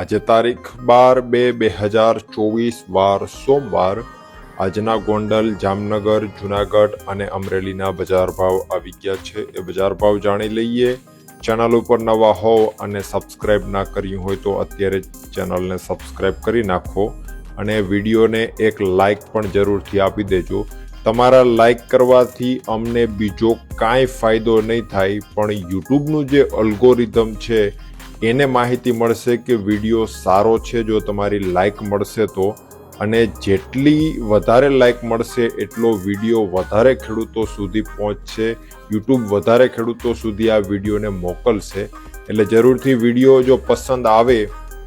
આજે તારીખ બાર બે બે હજાર ચોવીસ, વાર સોમવાર, આજના ગોંડલ, જામનગર, જુનાગઢ અને અમરેલીના બજાર ભાવ આવી ગયા છે. એ બજાર ભાવ જાણી લઈએ. ચેનલ ઉપર નવા હો અને સબસ્ક્રાઇબ ના કર્યું હોય તો અત્યારે ચેનલને સબસ્ક્રાઇબ કરી નાખો અને વિડીયોને એક લાઇક પણ જરૂરથી આપી દેજો. તમારા લાઇક કરવાથી અમને બીજો કાંઈ ફાયદો નહીં થાય, પણ યુટ્યુબનું જે અલ્ગોરિધમ છે એને માહિતી મળશે કે વીડિયો સારો છે, જો તમારી લાઇક મળશે તો. અને જેટલી વધારે લાઇક મળશે, એટલો વીડિયો વધારે ખેડૂતો સુધી પહોંચશે. યુટ્યુબ વધારે ખેડૂતો સુધી આ વિડીયોને મોકલશે. એટલે જરૂરથી વીડિયો જો પસંદ આવે,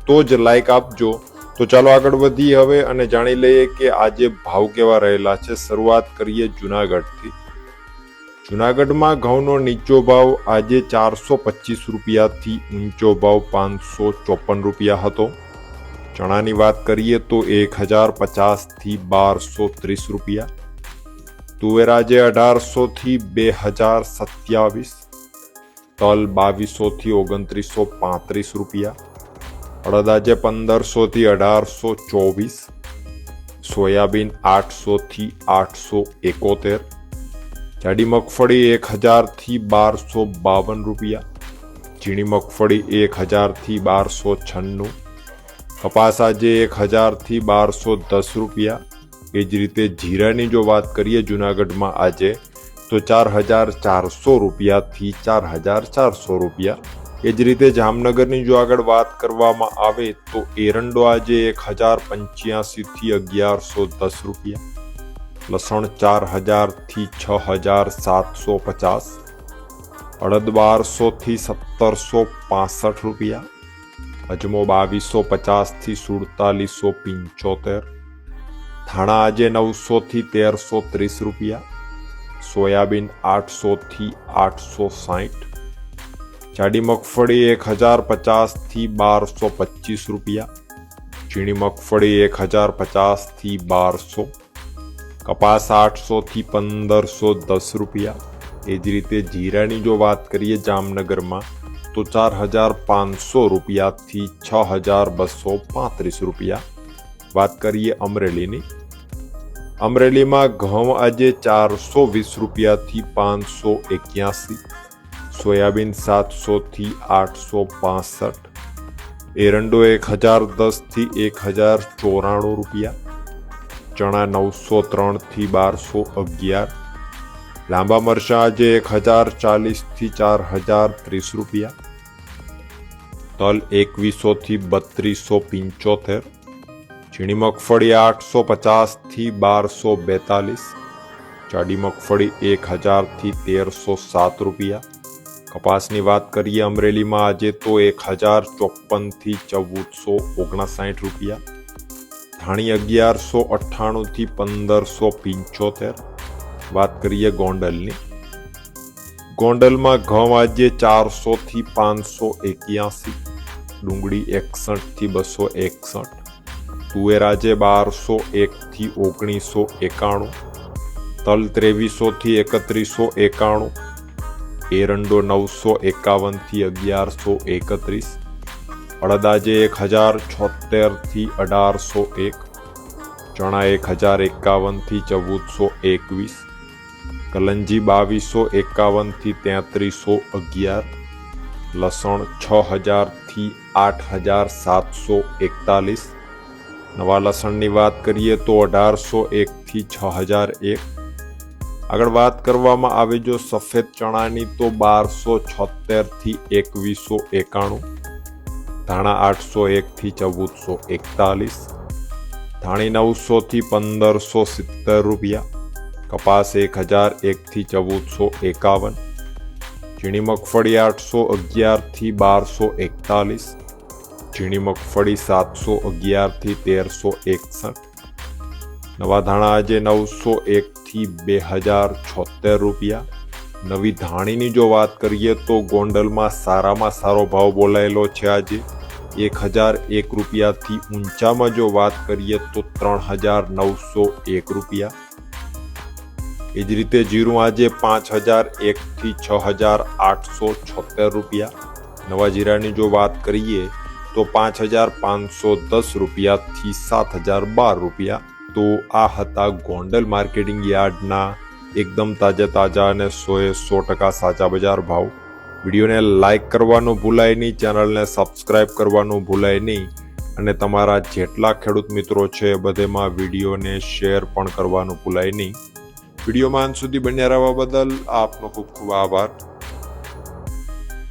તો જ લાઈક આપજો. તો ચાલો આગળ વધીએ હવે અને જાણી લઈએ કે આજે ભાવ કેવા રહેલા છે, શરૂઆત કરીએ જુનાગઢથી. જુનાગઢમાં ઘઉંનો નીચો ભાવ આજે ચારસો પચીસ રૂપિયાથી ઊંચો ભાવ પાંચસો ચોપન રૂપિયા હતો. ચણાની વાત કરીએ તો એક હજાર પચાસથી બારસો ત્રીસ રૂપિયા. તુવેર આજે અઢારસોથી બે હજાર સત્યાવીસ. તલ બાવીસોથી ઓગણત્રીસો પાંત્રીસ રૂપિયા. અડદ આજે પંદરસોથી અઢારસો ચોવીસ. સોયાબીન આઠસોથી આઠસો એકોતેર. જાડી મગફળી એક હજારથી બારસો બાવન રૂપિયા. ઝીણી મગફળી એક હજારથી બારસો છન્નું. કપાસ આજે એક હજારથી બારસો દસ રૂપિયા. એ જ રીતે જીરાની જો વાત કરીએ જુનાગઢમાં આજે, તો ચાર હજાર ચારસો રૂપિયાથી ચાર હજાર ચારસો રૂપિયા. એ જ રીતે જામનગરની જો આગળ વાત કરવામાં આવે, તો એરંડો આજે એક હજાર પંચ્યાસીથી અગિયારસો દસ રૂપિયા. લસણ ચાર હજારથી છ હજાર સાતસો પચાસ અડદ બારસોથી સત્તરસો પાસઠ રૂપિયા અજમો બાવીસો પચાસથી સુડતાલીસો પંચોતેર થાણા આજે નવસોથી તેરસો ત્રીસ રૂપિયા સોયાબીન આઠસોથી આઠસો સાઠ જાડી મગફળી એક હજાર પચાસથી બારસો પચીસ રૂપિયા ઝીણી મગફળી એક હજાર પચાસથી બારસો કપાસ આઠસોથી પંદરસો દસ રૂપિયા. એ જ રીતે જીરાની જો વાત કરીએ જામનગરમાં, તો ચાર હજાર પાંચસો રૂપિયાથી છ હજાર બસો પાંત્રીસ રૂપિયા. વાત કરીએ અમરેલીની. અમરેલીમાં ઘઉં આજે ચારસો વીસ રૂપિયાથી પાંચસો એક્યાસી. સોયાબીન સાતસોથી આઠસો પાસઠ. એરંડો એક હજાર દસથી એક હજાર ચોરાણું રૂપિયા. ચણા નવસો ત્રણથી બારસો અગિયાર. લાંબા મરચાં આજે એક હજાર ચાલીસથી ચાર હજાર ત્રીસ રૂપિયા. તલ એકવીસોથી બત્રીસો પંચોતેર. ઝીણી મગફળી આઠસો પચાસથી બારસો બેતાલીસ. જાડી મગફળી એક હજારથી તેરસો સાત રૂપિયા. કપાસની વાત કરીએ, અમરેલીમાં આજે તો એક હજાર ચોપ્પનથી ચૌદસો ઓગણસાઠ રૂપિયા. ધાણી અગિયારસો અઠ્ઠાણુંથી પંદરસો પંચોતેર. વાત કરીએ ગોંડલની. ગોંડલમાં ઘઉં આજે ચારસોથી પાંચસો એક્યાસી, ડુંગળી એકસઠથી બસો એકસઠ, તુવેર આજે બારસો એકથી ઓગણીસો એકાણું, તલ ત્રેવીસોથી એકત્રીસો એકાણું, એરંડો નવસો એકાવનથી અગિયારસો એકત્રીસ અડદાજે એક હજાર છોતેરથી અઢારસો એક ચણા એક હજાર એકાવનથી ચૌદસો એકવીસ, કલંજી બાવીસો એકાવનથી તેત્રીસો અગિયાર, લસણ છ હજારથી આઠ હજાર સાતસો એકતાલીસ, નવા લસણની વાત કરીએ તો અઢારસો એકથી છ હજાર એક. આગળ વાત કરવામાં આવે જો સફેદ ચણાની તો બારસો છોતેરથી એકવીસો એકાણું ધાણા આઠસો એકથી ચૌદસો એકતાલીસ, ધાણી નવસોથી પંદરસો સિત્તેર રૂપિયા, કપાસ એક હજાર એકથી ચૌદસો એકાવન, ઝીણી મગફળી આઠસો અગિયારથી બારસો એકતાલીસ, ઝીણી મગફળી સાતસો અગિયારથી તેરસો એકસઠ, નવા ધાણા આજે નવસો એકથી બે હજાર છોતેર રૂપિયા નવી ધાણીની જો વાત કરીએ તો ગોંડલમાં સારામાં સારો ભાવ બોલાયેલો છે આજે. એક હજાર એક રૂપિયાથી ઊંચામાં જો વાત કરીએ તો ત્રણ હજાર નવસો એક રૂપિયા. એ જ રીતે જીરું આજે પાંચ હજાર એકથી છ હજાર આઠસો છોતેર રૂપિયા. નવા જીરાની જો વાત કરીએ તો પાંચ હજાર પાંચસો દસ રૂપિયાથી સાત હજાર બાર રૂપિયા. તો આ હતા ગોંડલ માર્કેટિંગ યાર્ડના એકદમ તાજા તાજા અને સોએ સો ટકા સાચા બજાર ભાવ. વિડીયોને લાઇક કરવાનું ભૂલાય નહીં, ચેનલને સબસ્ક્રાઇબ કરવાનું ભૂલાય નહીં. અને તમારા જેટલા ખેડૂત મિત્રો છે બધેમાં વિડીયોને શેર પણ કરવાનું ભૂલાય નહીં. વિડીયોમાં અંત સુધી બન્યા રહેવા બદલ આપનો ખૂબ ખૂબ આભાર.